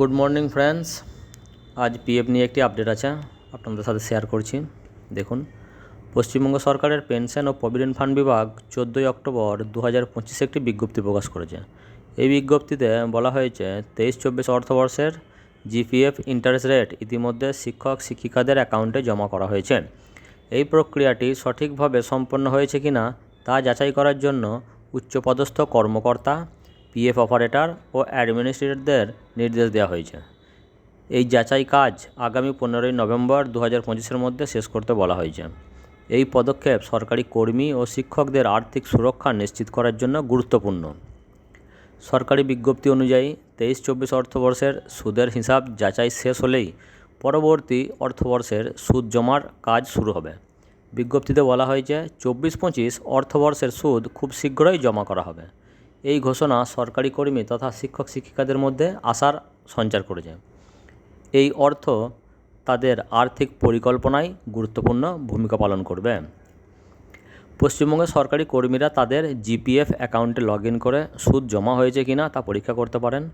Good morning friends আজ PF নিয়ে একটি আপডেট আছে। আপনাদের সাথে শেয়ার করছি। দেখুন, পশ্চিমবঙ্গ সরকারের পেনশন ও প্রভিডেন্ট ফান্ড বিভাগ চোদ্দোই অক্টোবর দু হাজার পঁচিশে একটি বিজ্ঞপ্তি প্রকাশ করেছে। এই বিজ্ঞপ্তিতে বলা হয়েছে তেইশ চব্বিশ অর্থবর্ষের জিপিএফ ইন্টারেস্ট রেট ইতিমধ্যে শিক্ষক, শিক্ষিকাদের অ্যাকাউন্টে জমা করা হয়েছে। এই প্রক্রিয়াটি সঠিকভাবে সম্পন্ন হয়েছে কিনা তা যাচাই করার জন্য উচ্চপদস্থ কর্মকর্তা পিএফ অপারেটর ও অ্যাডমিনিস্ট্রেটরদের নির্দেশ দেওয়া হয়েছে। এই যাচাই কাজ আগামী পনেরোই নভেম্বর দু হাজার পঁচিশের মধ্যে শেষ করতে বলা হয়েছে। এই পদক্ষেপ সরকারি কর্মী ও শিক্ষকদের আর্থিক সুরক্ষা নিশ্চিত করার জন্য গুরুত্বপূর্ণ। সরকারি বিজ্ঞপ্তি অনুযায়ী তেইশ চব্বিশ অর্থবর্ষের সুদের হিসাব যাচাই শেষ হলেই পরবর্তী অর্থবর্ষের সুদ জমার কাজ শুরু হবে। বিজ্ঞপ্তিতে বলা হয়েছে চব্বিশ পঁচিশ অর্থবর্ষের সুদ খুব শীঘ্রই জমা করা হবে। এই ঘোষণা সরকারি কর্মী তথা শিক্ষক শিক্ষিকাদের মধ্যে আশার সঞ্চার করেছে। এই অর্থ তাদের আর্থিক পরিকল্পনায় গুরুত্বপূর্ণ ভূমিকা পালন করবে। পশ্চিমবঙ্গের সরকারি কর্মীরা তাদের জিপিএফ অ্যাকাউন্টে লগ ইন করে সুদ জমা হয়েছে কিনা তা পরীক্ষা করতে পারেন।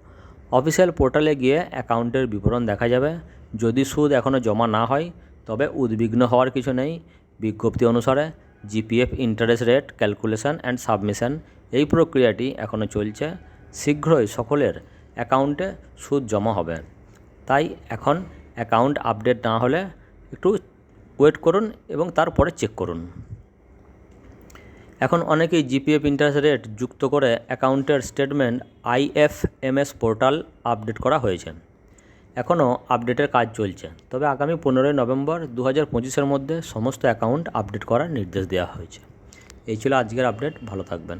অফিসিয়াল পোর্টালে গিয়ে অ্যাকাউন্টের বিবরণ দেখা যাবে। যদি সুদ এখনও জমা না হয়, তবে উদ্বিগ্ন হওয়ার কিছু নেই। বিজ্ঞপ্তি অনুসারে GPF interest rate, calculation and submission এই প্রক্রিয়াটি এখনও চলছে। শীঘ্রই সকলের অ্যাকাউন্টে সুদ জমা হবে। তাই এখন অ্যাকাউন্ট আপডেট না হলে একটু ওয়েট করুন এবং তারপরে চেক করুন। এখন অনেকেই জিপিএফ ইন্টারেস্ট রেট যুক্ত করে অ্যাকাউন্টের স্টেটমেন্ট আইএফএমএস পোর্টাল আপডেট করা হয়েছে। এখনও আপডেটের কাজ চলছে। তবে আগামী পনেরোই নভেম্বর দু হাজার পঁচিশের মধ্যে সমস্ত অ্যাকাউন্ট আপডেট করার নির্দেশ দেওয়া হয়েছে। এই ছিল আজকের আপডেট, ভালো থাকবেন।